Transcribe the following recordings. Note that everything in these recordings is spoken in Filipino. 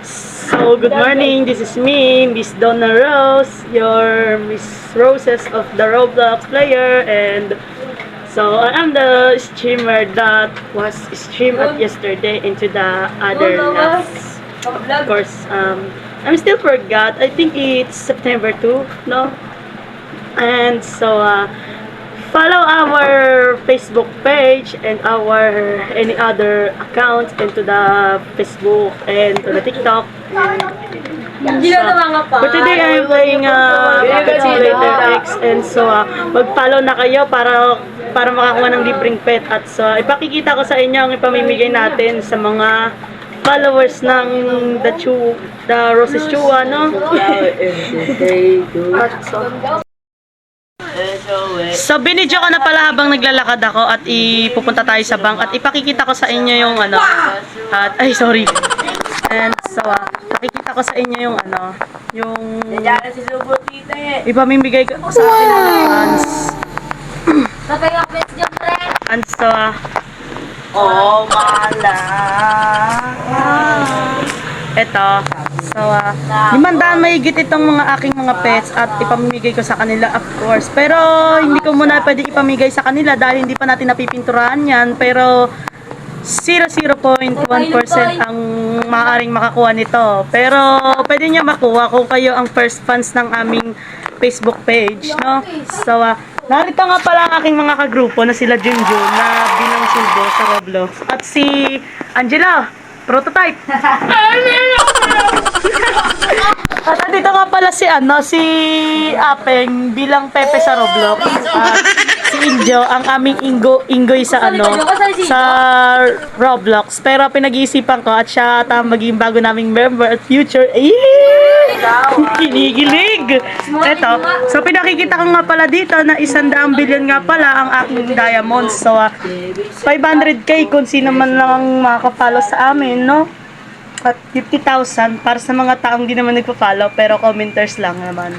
So, good morning. This is me, Miss Donna Rose, your Miss Roses of the Roblox player. And so, I am the streamer that was streamed up yesterday into the other labs. Of course, um, I'm still forgot. I think it's September 2, no? And so, uh, follow our Facebook page and our any other account into the Facebook and to the TikTok. And Hindi na naman pa. For today, I'm playing uh, Pet Simulator X and so uh, mag-follow na kayo para para makakuha ng libreng pet at so ipakikita ko sa inyo ang ipamimigay natin sa mga followers ng The Chu, The Roses Chua, no? At so, binidyo ko na pala habang naglalakad ako at ipupunta tayo sa bank at ipakikita ko sa inyo yung ano. At, ay, sorry. And so, ah, pakikita ko sa inyo yung ano, yung ipamimigay ko sa akin ng pre. And so, ah, Oh, mala. Eto. So, ah, limandaan mahigit itong mga aking mga pets at ipamimigay ko sa kanila, of course. Pero, hindi ko muna pwede ipamigay sa kanila dahil hindi pa natin napipinturahan yan. Pero, 0.1% ang maaaring makakuha nito. Pero, pwede niya makuha kung kayo ang first fans ng aming Facebook page, no? So, ah, narito nga pala ang aking mga kagrupo na sila Junjun na bilang silbo sa Roblox. At si Angela, prototype. At andito nga pala si ano, si Apeng bilang Pepe sa Roblox. At si Injo, ang aming Ingo, Ingoy sa ano, sa Roblox. Pero pinag-iisipan ko at siya at ang maging bago naming member at future. Eh! Kinikilig! Eto, so pinakikita ko nga pala dito na isang daang bilyon nga pala ang aking diamonds. So, ah, 500k kung sino man lang ang makaka-follow sa amin, no? At 50,000 para sa mga taong di naman nagpa-follow pero commenters lang naman.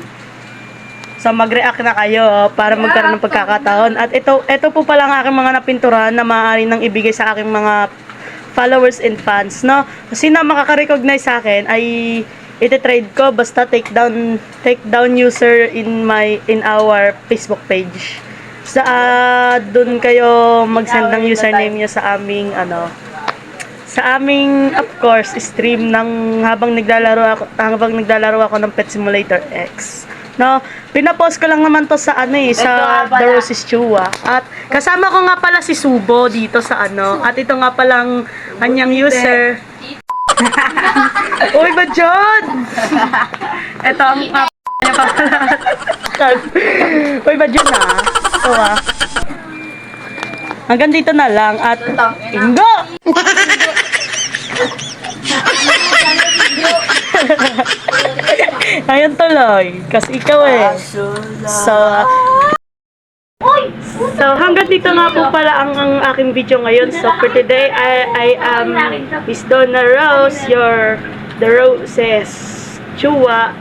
So mag-react na kayo oh, para magkaroon ng pagkakataon. At ito, ito po pala ang aking mga napinturahan na maaari nang ibigay sa aking mga followers and fans, no? Sino makaka-recognize sa akin ay ite-trade ko basta take down take down user in my in our Facebook page. Sa ah, doon kayo mag-send ng username niyo sa aming ano sa aming of course stream ng habang naglalaro ako habang naglalaro ako ng Pet Simulator X. No, pinapost ko lang naman to sa ano eh, sa The Roses Chua. At kasama ko nga pala si Subo dito sa ano. At ito nga palang kanyang user. Uy, ba John? Ito ang uh, niya pa pala. Uy, ba John ah? Ito ah. Hanggang dito na lang at Ingo! Ayun tuloy. Kasi ikaw eh. So, so hanggang dito nga po pala ang, ang aking video ngayon. So for today, I, I am Miss Donna Rose, your the Roses Chua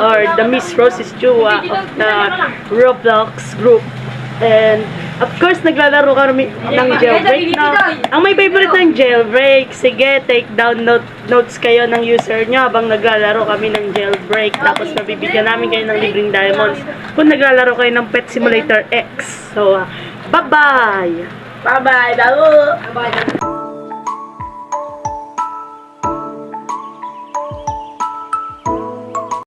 or the Miss Roses Chua of the Roblox group. And of course, naglalaro kami ng jailbreak na. Ang may favorite ng jailbreak, sige, take down note, notes kayo ng user nyo habang naglalaro kami ng jailbreak. Tapos mabibigyan namin kayo ng libreng diamonds kung naglalaro kayo ng Pet Simulator X. So, ah, bye-bye! Bye-bye, bago.